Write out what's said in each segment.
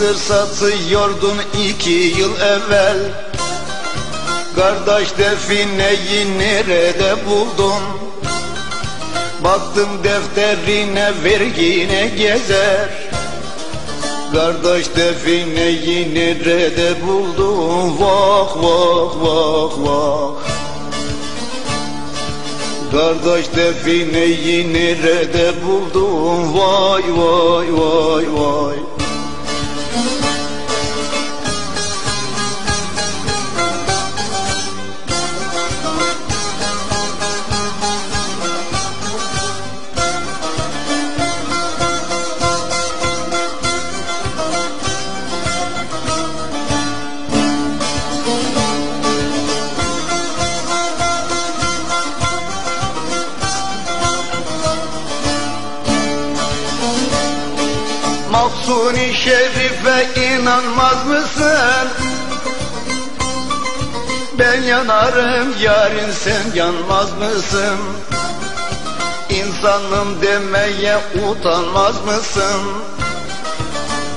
Mısır satıyordun iki yıl evvel Kardeş defineyi nerede buldun? Baktım defterine vergine gezer Kardeş defineyi nerede buldun? Vah vah vah vah Kardeş defineyi nerede buldun? Vay vay vay vay Mahsuni Şerif'e inanmaz mısın? Ben yanarım yarın sen yanmaz mısın? İnsanım demeye utanmaz mısın?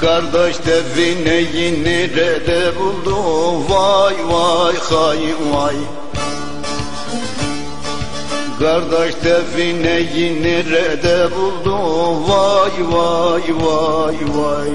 Kardeş defineyi nerede buldu? Vay vay hay vay Kardeş defineyi nerede buldu? Vay vay vay vay